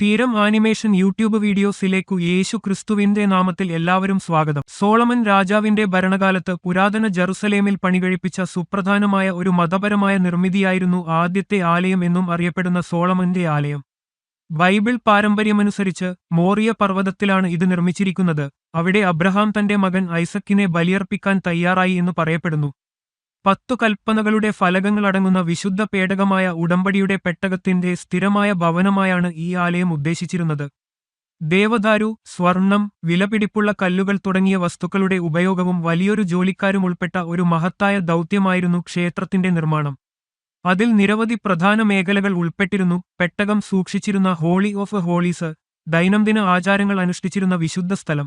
വീരം animation YouTube വീഡിയോസിലേക്കു യേശു ക്രിസ്തുവിന്റെ നാമത്തിൽ എല്ലാവരും സ്വാഗതം. സോളമൻ രാജാവിന്റെ ഭരണകാലത്ത് പുരാതന ജറുസലേമിൽ പണികഴിപ്പിച്ച സുപ്രധാനമായ ഒരു മതപരമായ നിർമ്മിതിയായിരുന്നു ആദ്യത്തെ ആലയം എന്നും അറിയപ്പെടുന്ന സോളമന്റെ ആലയം. ബൈബിൾ പാരമ്പര്യമനുസരിച്ച് മോറിയ പർവതത്തിലാണ് ഇത് നിർമ്മിച്ചിരിക്കുന്നത്. അവിടെ അബ്രഹാം തന്റെ മകൻ ഐസക്കിനെ ബലിയർപ്പിക്കാൻ തയ്യാറായി എന്ന് പറയപ്പെടുന്നു. പത്തു കൽപ്പനകളുടെ ഫലകങ്ങളടങ്ങുന്ന വിശുദ്ധ പേടകമായ ഉടമ്പടിയുടെ പെട്ടകത്തിന്റെ സ്ഥിരമായ ഭവനമായാണ് ഈ ആലയം ഉദ്ദേശിച്ചിരുന്നത്. ദേവദാരു സ്വർണം വിലപിടിപ്പുള്ള കല്ലുകൾ തുടങ്ങിയ വസ്തുക്കളുടെ ഉപയോഗവും വലിയൊരു ജോലിക്കാരും ഉൾപ്പെട്ട ഒരു മഹത്തായ ദൗത്യമായിരുന്നു ക്ഷേത്രത്തിന്റെ നിർമ്മാണം. അതിൽ നിരവധി പ്രധാന മേഖലകൾ ഉൾപ്പെട്ടിരുന്നു. പെട്ടകം സൂക്ഷിച്ചിരുന്ന ഹോളി ഓഫ് ഹോളീസ് ദൈനംദിന ആചാരങ്ങൾ അനുഷ്ഠിച്ചിരുന്ന വിശുദ്ധ സ്ഥലം.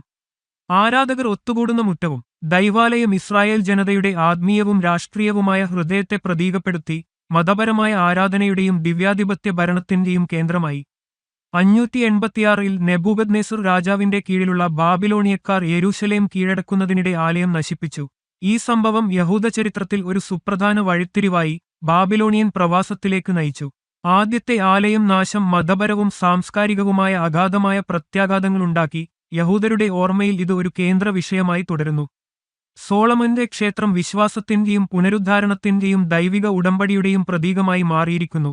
ആരാധകർ ഒത്തുകൂടുന്ന മുറ്റവും ദൈവാലയം ഇസ്രായേൽ ജനതയുടെ ആത്മീയവും രാഷ്ട്രീയവുമായ ഹൃദയത്തെ പ്രതീകപ്പെടുത്തി മതപരമായ ആരാധനയുടെയും ദിവ്യാധിപത്യ ഭരണത്തിന്റെയും കേന്ദ്രമായി. അഞ്ഞൂറ്റി എൺപത്തിയാറിൽ നെബൂബദ് നെസുർ രാജാവിന്റെ കീഴിലുള്ള ബാബിലോണിയക്കാർ യെരൂശലേം കീഴടക്കുന്നതിനിടെ ആലയം നശിപ്പിച്ചു. ഈ സംഭവം യഹൂദ ചരിത്രത്തിൽ ഒരു സുപ്രധാന വഴിത്തിരിവായി ബാബിലോണിയൻ പ്രവാസത്തിലേക്ക് നയിച്ചു. ആദ്യത്തെ ആലയം നാശം മതപരവും സാംസ്കാരികവുമായ അഗാധമായ പ്രത്യാഘാതങ്ങളുണ്ടാക്കി. യഹൂദരുടെ ഓർമ്മയിൽ ഇത് ഒരു കേന്ദ്ര വിഷയമായി തുടരുന്നു. സോളമന്റെ ക്ഷേത്രം വിശ്വാസത്തിന്റെയും പുനരുദ്ധാരണത്തിന്റെയും ദൈവിക ഉടമ്പടിയുടെയും പ്രതീകമായി മാറിയിരിക്കുന്നു.